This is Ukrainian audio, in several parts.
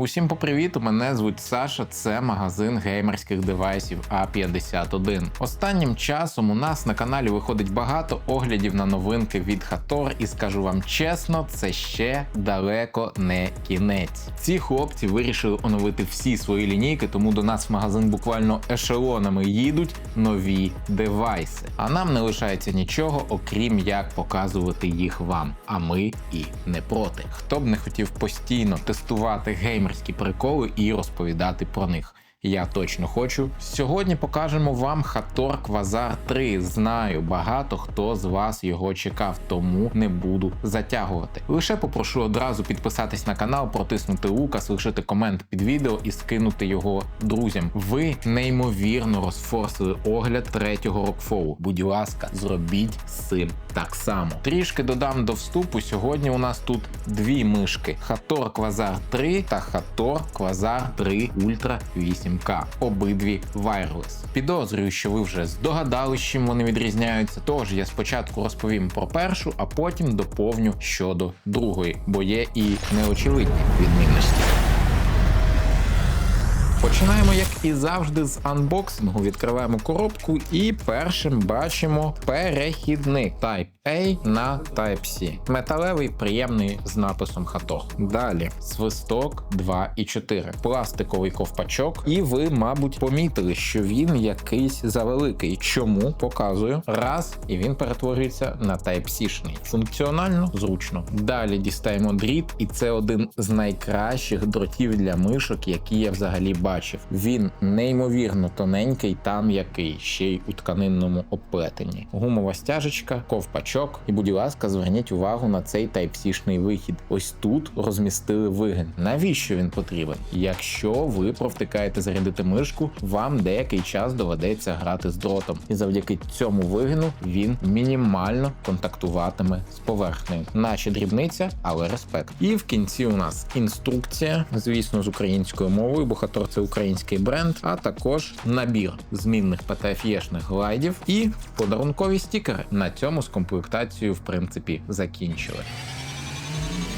Усім попривіту, мене звуть Саша. Це магазин геймерських девайсів А51. Останнім часом у нас на каналі виходить багато оглядів на новинки від Хатор, і скажу вам чесно, це ще далеко не кінець. Ці хлопці вирішили оновити всі свої лінійки, тому до нас в магазин буквально ешелонами їдуть нові девайси. А нам не лишається нічого, окрім як показувати їх вам. А ми і не проти. Хто б не хотів постійно тестувати геймерські приколи і розповідати про них. Я точно хочу. Сьогодні покажемо вам Хатор Квазар 3. Знаю, багато хто з вас його чекав, тому не буду затягувати. Лише попрошу одразу підписатись на канал, протиснути лукас, лишити комент під відео і скинути його друзям. Ви неймовірно розфорсили огляд третього рокфолу. Будь ласка, зробіть з так само. Трішки додам до вступу. Сьогодні у нас тут дві мишки: Хатор Квазар 3 та Хатор Квазар 3 Ультра 8К. Обидві wireless. Підозрюю, що ви вже здогадались, чим вони відрізняються. Тож я спочатку розповім про першу, а потім доповню щодо другої, бо є і неочевидні відмінності. Починаємо, як і завжди, з анбоксингу. Відкриваємо коробку і першим бачимо перехідник Type A на Type-C. Металевий, приємний з написом Хатор. Далі свисток 2 і 4. Пластиковий ковпачок. І ви, мабуть, помітили, що він якийсь завеликий. Чому показую? Раз, і він перетворюється на Type-C-шний. Функціонально зручно. Далі дістаємо дріт, і це один з найкращих дротів для мишок, які я взагалі бачив. Він неймовірно тоненький та м'який, ще й у тканинному оплетенні. Гумова стяжечка, ковпачок. І, будь ласка, зверніть увагу на цей Type-C-шний вихід. Ось тут розмістили вигин. Навіщо він потрібен? Якщо ви провтикаєте зарядити мишку, вам деякий час доведеться грати з дротом, і завдяки цьому вигину він мінімально контактуватиме з поверхнею, наче дрібниця, але респект. І в кінці у нас інструкція, звісно, з українською мовою, бо Хатор це український бренд, а також набір змінних PTFE-шних глайдів і подарункові стікери. На цьому з комплектацією, в принципі, закінчили.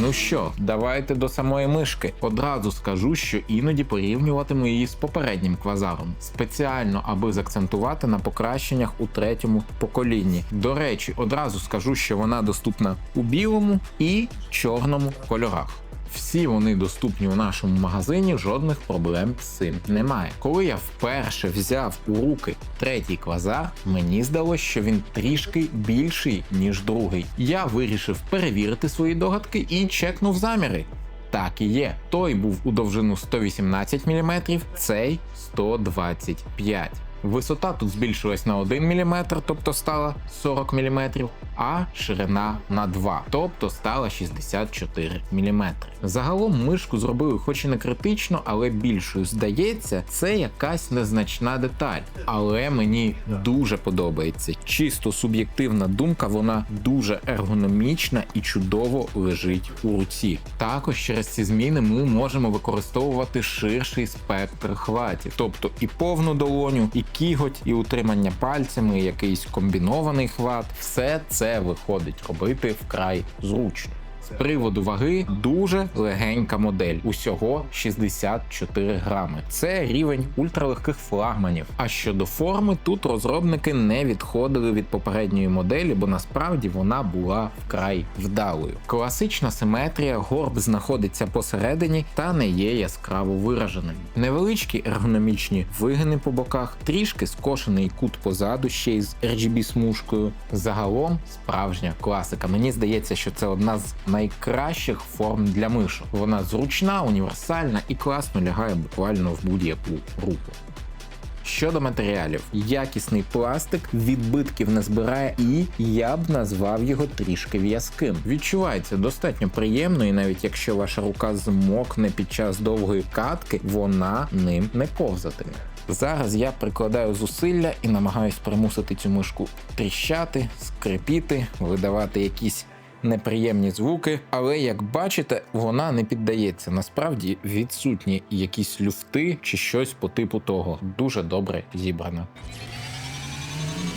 Ну що, давайте до самої мишки. Одразу скажу, що іноді порівнюватиму її з попереднім квазаром, спеціально аби закцентувати на покращеннях у третьому поколінні. До речі, одразу скажу, що вона доступна у білому і чорному кольорах. Всі вони доступні у нашому магазині, жодних проблем з цим немає. Коли я вперше взяв у руки третій квазар, мені здалося, що він трішки більший, ніж другий. Я вирішив перевірити свої догадки і чекнув заміри. Так і є. Той був у довжину 118 мм, цей 125 Висота тут збільшилась на 1 мм, тобто стала 40 мм, а ширина на 2, тобто стала 64 мм. Загалом мишку зробили хоч і не критично, але більшою. Здається, це якась незначна деталь. Але мені дуже подобається. Чисто суб'єктивна думка, вона дуже ергономічна і чудово лежить у руці. Також через ці зміни ми можемо використовувати ширший спектр хватів, тобто і повну долоню, і кіготь, і утримання пальцями, і якийсь комбінований хват. Все це виходить робити вкрай зручно. З приводу ваги дуже легенька модель, усього 64 грами. Це рівень ультралегких флагманів. А щодо форми, тут розробники не відходили від попередньої моделі, бо насправді вона була вкрай вдалою. Класична симетрія, горб знаходиться посередині та не є яскраво вираженим. Невеличкі ергономічні вигини по боках, трішки скошений кут позаду ще й з RGB смужкою. Загалом справжня класика. Мені здається, що це одна з найкращих форм для мишок. Вона зручна, універсальна і класно лягає буквально в будь-яку руку. Щодо матеріалів, якісний пластик відбитків не збирає, і я б назвав його трішки в'язким. Відчувається достатньо приємно, і навіть якщо ваша рука змокне під час довгої катки, вона ним не ковзатиме. Зараз я прикладаю зусилля і намагаюсь примусити цю мишку тріщати, скрипіти, видавати якісь неприємні звуки, але як бачите, вона не піддається. Насправді відсутні якісь люфти чи щось по типу того. Дуже добре зібрано.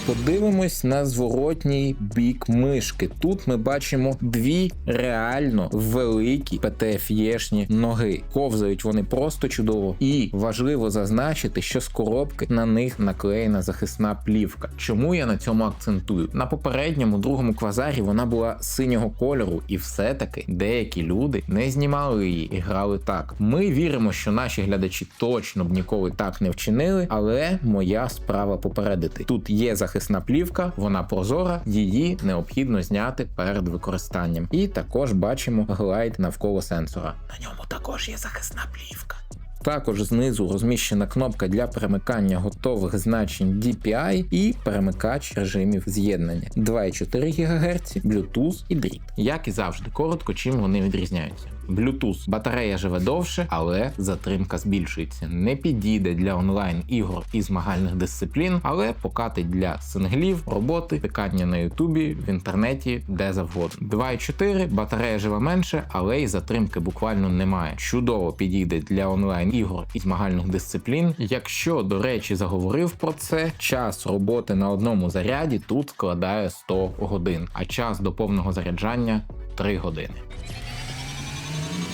Подивимось на зворотній бік мишки. Тут ми бачимо дві реально великі PTFE-шні ноги. Ковзають вони просто чудово. І важливо зазначити, що з коробки на них наклеєна захисна плівка. Чому я на цьому акцентую? На попередньому другому квазарі вона була синього кольору, і все-таки деякі люди не знімали її і грали так. Ми віримо, що наші глядачі точно б ніколи так не вчинили, але моя справа попередити. Тут є захисна плівка, вона прозора, її необхідно зняти перед використанням. І також бачимо глайд навколо сенсора. На ньому також є захисна плівка. Також знизу розміщена кнопка для перемикання готових значень DPI і перемикач режимів з'єднання 2,4 ГГц, Bluetooth і дріт. Як і завжди, коротко, чим вони відрізняються. Bluetooth батарея живе довше, але затримка збільшується. Не підійде для онлайн ігор і змагальних дисциплін, але покатить для синглів, роботи, пікання на Ютубі, в інтернеті, де завгодно. 2.4 батарея живе менше, але й затримки буквально немає. Чудово підійде для онлайн ігор і змагальних дисциплін. Якщо, до речі, заговорив про це, час роботи на одному заряді тут складає 100 годин, а час до повного заряджання 3 години.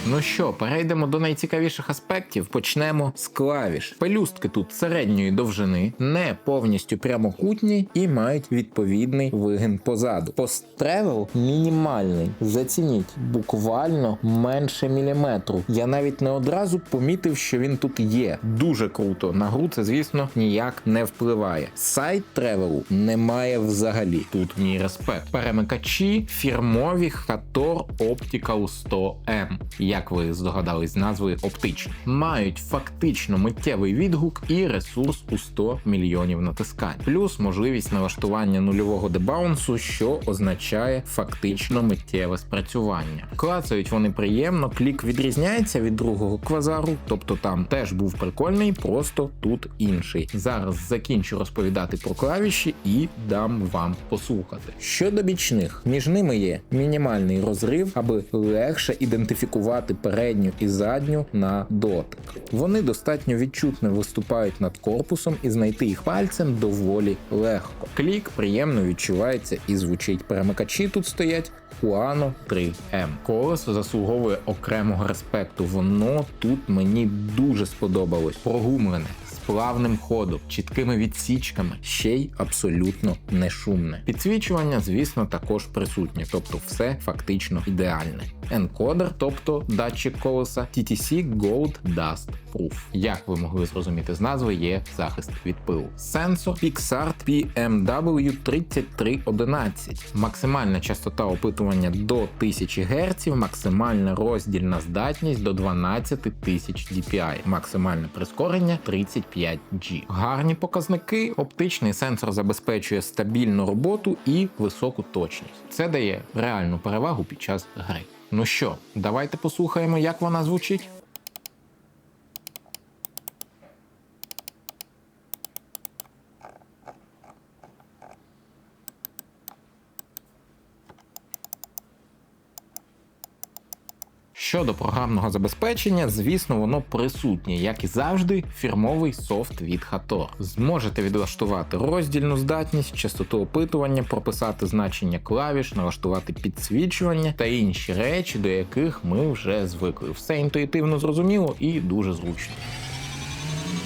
Ну що, перейдемо до найцікавіших аспектів. Почнемо з клавіш. Пелюстки тут середньої довжини, не повністю прямокутні і мають відповідний вигин позаду. Постревел мінімальний. Зацініть, буквально менше міліметру. Я навіть не одразу помітив, що він тут є. Дуже круто. На гру це, звісно, ніяк не впливає. Сайт тревелу немає взагалі. Тут мій респект. Перемикачі фірмові Hator Optical 100M як ви здогадались з назви оптичні, мають фактично миттєвий відгук і ресурс у 100 мільйонів натискань, плюс можливість налаштування нульового дебаунсу, що означає фактично миттєве спрацювання. Клацають вони приємно, клік відрізняється від другого квазару, тобто там теж був прикольний, просто тут інший. Зараз закінчу розповідати про клавіші і дам вам послухати. Щодо бічних, між ними є мінімальний розрив, аби легше ідентифікувати передню і задню на дотик. Вони достатньо відчутно виступають над корпусом і знайти їх пальцем доволі легко. Клік приємно відчувається і звучить. Перемикачі тут стоять. Huano 3M. Колесо заслуговує окремого респекту. Воно тут мені дуже сподобалось. Прогумлене, плавним ходом, чіткими відсічками, ще й абсолютно не шумне. Підсвічування, звісно, також присутнє, тобто все фактично ідеальне. Енкодер, тобто датчик колеса, TTC Gold Dust Proof. Як ви могли зрозуміти з назви, є захист від пилу. Сенсор Pixart PMW 3311. Максимальна частота опитування до 1000 Гц, максимальна роздільна здатність до 12 тисяч DPI, максимальне прискорення 35G. Гарні показники. Оптичний сенсор забезпечує стабільну роботу і високу точність. Це дає реальну перевагу під час гри. Ну що, давайте послухаємо, як вона звучить. Щодо програмного забезпечення, звісно, воно присутнє, як і завжди, фірмовий софт від Hator. Зможете відлаштувати роздільну здатність, частоту опитування, прописати значення клавіш, налаштувати підсвічування та інші речі, до яких ми вже звикли. Все інтуїтивно зрозуміло і дуже зручно.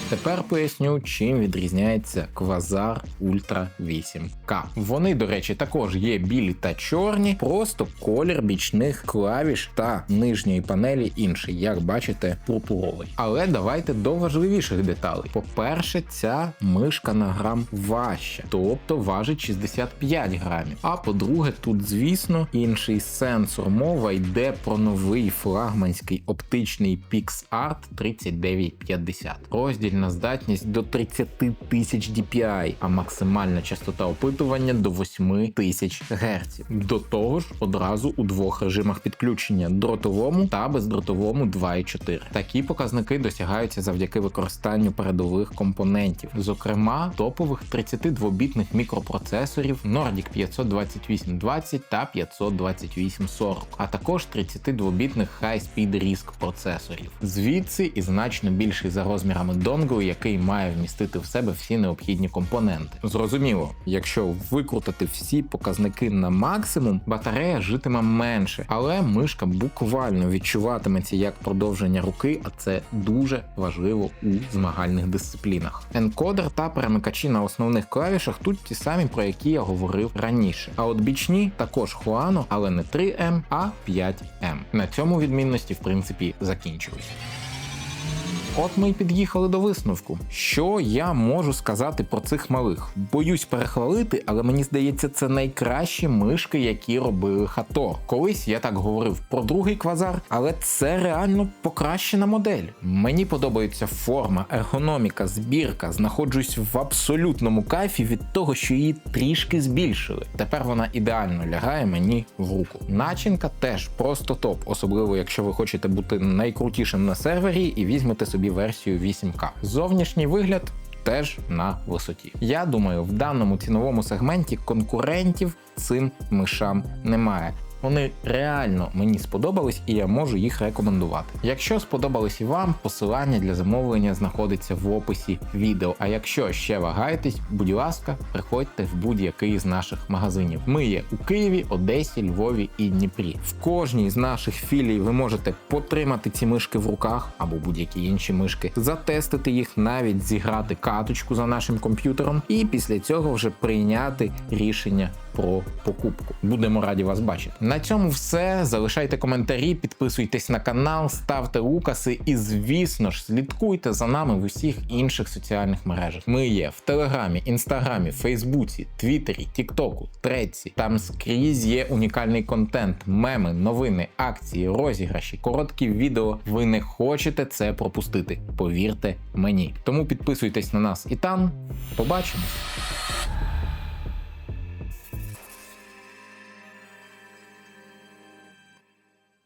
Тепер поясню, чим відрізняється Quasar Ultra 8K. Вони, до речі, також є білі та чорні, просто колір бічних клавіш та нижньої панелі інший, як бачите, пурпуровий. Але давайте до важливіших деталей. По-перше, ця мишка на грам важча, тобто важить 65 грамів. А по-друге, тут, звісно, інший сенсор. Мова йде про новий флагманський оптичний PixArt 3950. Розділь на здатність до 30 тисяч DPI, а максимальна частота опитування до 8 тисяч Гц. До того ж, одразу у двох режимах підключення дротовому та бездротовому 2.4. Такі показники досягаються завдяки використанню передових компонентів, зокрема топових 32-бітних мікропроцесорів Nordic 52820 та 52840, а також 32-бітних High Speed RISC процесорів. Звідси і значно більший за розмірами донгл донгл, який має вмістити в себе всі необхідні компоненти. Зрозуміло, якщо викрутити всі показники на максимум, батарея житиме менше, але мишка буквально відчуватиметься як продовження руки, а це дуже важливо у змагальних дисциплінах. Енкодер та перемикачі на основних клавішах тут ті самі, про які я говорив раніше. А от бічні також Хуано, але не 3М, а 5М. На цьому відмінності в принципі закінчились. От ми й під'їхали до висновку. Що я можу сказати про цих малих? Боюсь перехвалити, але мені здається, це найкращі мишки, які робили Хато. Колись я так говорив про другий квазар, але це реально покращена модель. Мені подобається форма, ергономіка, збірка. Знаходжусь в абсолютному кайфі від того, що її трішки збільшили. Тепер вона ідеально лягає мені в руку. Начинка теж просто топ, особливо якщо ви хочете бути найкрутішим на сервері і візьмете собі версію 8К. Зовнішній вигляд. Теж на висоті. Я думаю, в даному ціновому сегменті конкурентів цим мишам немає. Вони реально мені сподобались і я можу їх рекомендувати. Якщо сподобались і вам, посилання для замовлення знаходиться в описі відео. А якщо ще вагаєтесь, будь ласка, приходьте в будь-який з наших магазинів. Ми є у Києві, Одесі, Львові і Дніпрі. В кожній з наших філій ви можете потримати ці мишки в руках або будь-які інші мишки, затестити їх, навіть зіграти каточку за нашим комп'ютером, і після цього вже прийняти рішення про покупку. Будемо раді вас бачити. На цьому все. Залишайте коментарі, підписуйтесь на канал, ставте лукаси і, звісно ж, слідкуйте за нами в усіх інших соціальних мережах. Ми є в Телеграмі, Інстаграмі, Фейсбуці, Твіттері, Тіктоку, Треці. Там скрізь є унікальний контент, меми, новини, акції, розіграші, короткі відео. Ви не хочете це пропустити. Повірте мені. Тому підписуйтесь на нас і там. Побачимось!